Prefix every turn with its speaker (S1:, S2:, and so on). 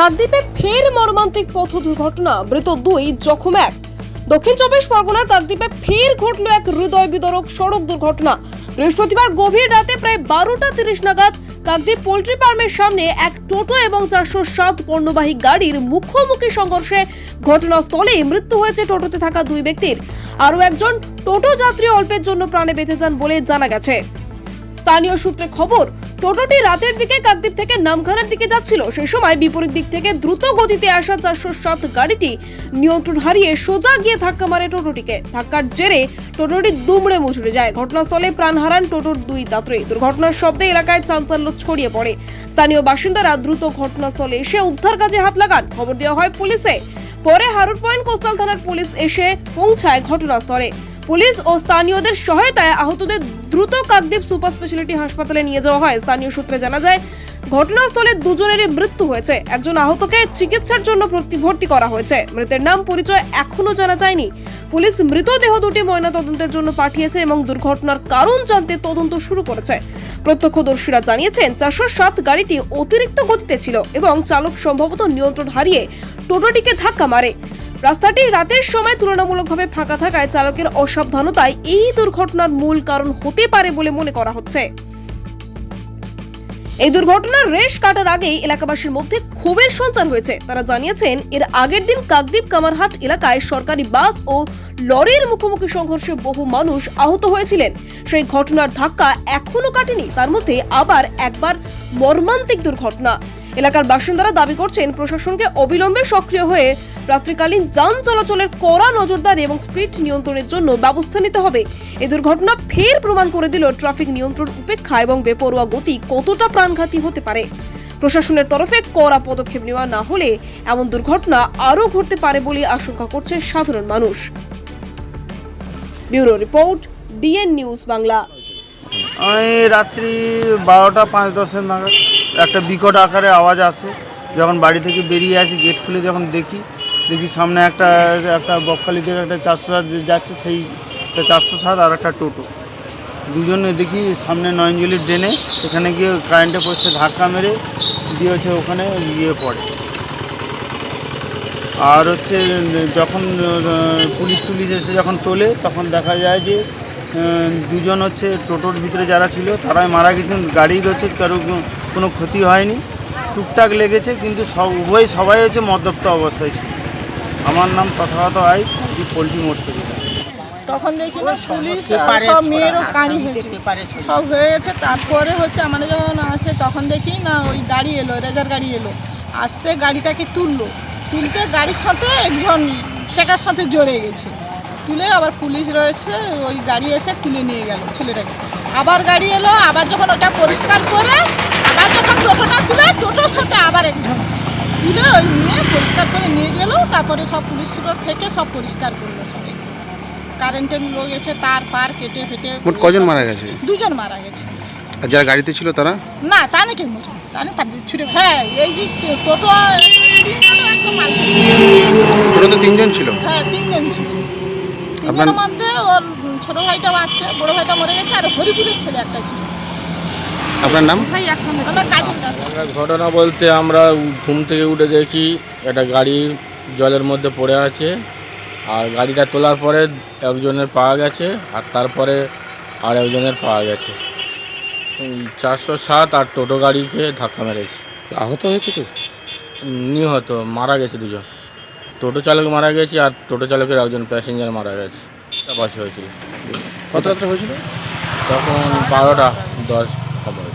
S1: কাকদ্বীপে ফের মর্মান্তিক পথ দুর্ঘটনা, মৃত দুই জখম এক। দক্ষিণ চব্বিশ পরগনার কাকদ্বীপে ফের ঘটল এক হৃদয় বিদরক সড়ক দুর্ঘটনা। বৃহস্পতিবার গভীর রাতে প্রায় বারোটা তিরিশ নাগাদ কাকদ্বীপ পোল্ট্রি ফার্মের সামনে এক টোটো এবং চারশো সাত পণ্যবাহী গাড়ির মুখোমুখি সংঘর্ষে ঘটনাস্থলে মৃত্যু হয়েছে টোটোতে থাকা দুই ব্যক্তির। আরও একজন টোটো যাত্রী অল্পের জন্য প্রাণে বেঁচে যান বলে জানা গেছে। স্থানীয় সূত্রে খবর টোটোটি রাতের দিকে কাকদ্বীপ থেকে নামখানার দিকে যাচ্ছিল। সেই সময় বিপরীত দিক থেকে দ্রুত গতিতে আসা চারশো সাত গাড়িটি নিয়ন্ত্রণ হারিয়ে সোজা গিয়ে ধাক্কা মারে টোটোটিকে। ধাক্কার জেরে টোটোটি দুমড়ে মুচড়ে যায়। ঘটনাস্থলে প্রাণ হারান টোটোর দুই যাত্রী। দুর্ঘটনার শব্দে এলাকায় চাঞ্চল্য ছড়িয়ে পড়ে। স্থানীয় বাসিন্দারা দ্রুত ঘটনাস্থলে এসে উদ্ধার কাজে হাত লাগান। খবর দেওয়া হয় পুলিশে। পরে হারুর পয়েন্ট কোস্টাল থানার পুলিশ এসে পৌঁছায় ঘটনাস্থলে। পুলিশ ও স্থানীয়দের সহায়তায় আহতদের দ্রুত কাকদ্বীপ সুপার স্পেশালিটি হাসপাতালে নিয়ে যাওয়া হয়। স্থানীয় সূত্রে জানা যায়, ঘটনাস্থলে দুজনেরই মৃত্যু হয়েছে। একজন আহতকে চিকিৎসার জন্য ভর্তি করা হয়েছে। মৃতের নাম পরিচয় এখনও জানা যায়নি। পুলিশ মৃতদেহ দুটি ময়নাতদন্তের জন্য পাঠিয়েছে এবং দুর্ঘটনার কারণ জানতে তদন্ত শুরু করেছে। প্রত্যক্ষদর্শীরা জানিয়েছেন, চারশো সাত গাড়িটি অতিরিক্ত গতিতে ছিল এবং চালক সম্ভবত নিয়ন্ত্রণ হারিয়ে টোটোটিকে ধাক্কা মারে। রাস্তাটি রাতের সময় তুলনামূলকভাবে ফাঁকা থাকায় চালকের অসাবধানতায় এই দুর্ঘটনার মূল কারণ হতে পারে বলে মনে করা হচ্ছে। এই দুর্ঘটনার রেশ কাটার আগেই এলাকাবাসীর মধ্যে ক্ষোভের সঞ্চার হয়েছে। তারা জানিয়েছেন, এর আগের দিন কাকদ্বীপ কামারহাট এলাকায় সরকারি বাস ও লরির মুখোমুখি সংঘর্ষে বহু মানুষ আহত হয়েছিলেন। সেই ঘটনার ধাক্কা এখনও কাটেনি। তার মধ্যে আবার একবার মর্মান্তিক দুর্ঘটনা। এলাকার বাসিন্দারা দাবি করছেন প্রশাসনকে অবিলম্বে সক্রিয় হয়ে রাত্রিকালীন যান চলাচলের কড়া নজরদারি এবং স্পিড নিয়ন্ত্রণের জন্য ব্যবস্থা নিতে হবে। এ দুর্ঘটনা ফের প্রমাণ করে দিল ট্রাফিক নিয়ন্ত্রণ উপেক্ষা এবং বেপরোয়া গতি কতটা প্রাণঘাতী হতে পারে। প্রশাসনের তরফে কড়া পদক্ষেপ নেওয়া না হলে এমন দুর্ঘটনা আরও ঘটতে পারে বলে আশঙ্কা করছে সাধারণ মানুষ। Bureau report, DN news Bangla.
S2: আমি রাত্রি বারোটা, পাঁচ, দশের নাগাদ একটা বিকট আকারে আওয়াজ আসে। যখন বাড়ি থেকে বেরিয়ে আসি, গেট খুলে যখন দেখি দেখি সামনে একটা একটা বকখালি থেকে একটা চারশো সাত যাচ্ছে, সেই চারশো সাত আর একটা টোটো। দুজনে দেখি সামনে নয়নজলির ড্রেনে সেখানে গিয়ে কারেন্টে পড়ছে, ধাক্কা মেরে দিয়ে হচ্ছে ওখানে গিয়ে পড়ে। আর হচ্ছে, যখন পুলিশ টুলিশ এসে যখন তোলে, তখন দেখা যায় যে দুজন হচ্ছে টোটোর ভিতরে যারা ছিল তারাই মারা গেছেন। গাড়ির হচ্ছে কারও কোনো ক্ষতি হয়নি। টুকটাক লেগেছে কিন্তু সব উভয় সবাই হচ্ছে মদ্যপ্ত অবস্থায় ছিল। আমার নাম তথাগত আইচ আমি পোলট্রি মোড় থেকে।
S3: তখন দেখি না পুলিশ সব মেয়েরও হয়েছে। সব হয়ে গেছে তারপরে হচ্ছে আমাদের যখন আসে তখন দেখি না ওই গাড়ি এলো রেজার গাড়ি এলো। আসতে গাড়িটাকে তুললো। তুলতে গাড়ির সাথে একজন চেকার সাথে জড়ে গেছে। তুলে আবার পুলিশ রয়েছে ওই গাড়ি এসে তুলে নিয়ে গেল ছেলেটাকে। আবার গাড়ি এলো আবার যখন ওটা পরিষ্কার করে আবার যখন টোটোটা তুলে টোটোর সাথে আবার একজন তুলে ওই নিয়ে পরিষ্কার করে নিয়ে গেল তারপরে সব পুলিশগুলো থেকে সব পরিষ্কার করল সবাই। কারেন্টের লোক এসে তার পার কেটে ফেটে
S4: মোট কজন মারা গেছে?
S3: দুজন মারা গেছে।
S4: আর যারা গাড়িতে ছিল তারা?
S3: না তা নাকি মরে তা না ছুটে হ্যাঁ এই যে টোটো একদম মারা
S4: তিনজন ছিল?
S3: হ্যাঁ তিনজন ছিল। তিনজনের মধ্যে ওর ছোট ভাইটাও আছে বড় ভাইটা মরে গেছে আর হরিপুরের ছেলে একটা ছিল।
S4: আপনার নাম?
S3: আমরা কাজের দাস
S5: ঘটনা বলতে আমরা ঘুম থেকে উঠে দেখি একটা গাড়ি জলের মধ্যে পড়ে আছে আর গাড়িটা তোলার পরে একজনের পাওয়া গেছে আর তারপরে আর একজনের পাওয়া গেছে। চারশো সাত আর টোটো গাড়িকে ধাক্কা মেরেছে।
S4: আহত হয়েছে
S5: উম, নিহত মারা গেছে দুজন। টোটো চালক মারা গেছে আর টোটো চালকের একজন প্যাসেঞ্জার মারা গেছে। হয়েছিল।
S4: কত রাত্রে হয়েছিল?
S5: তখন বারোটা দশ খবর।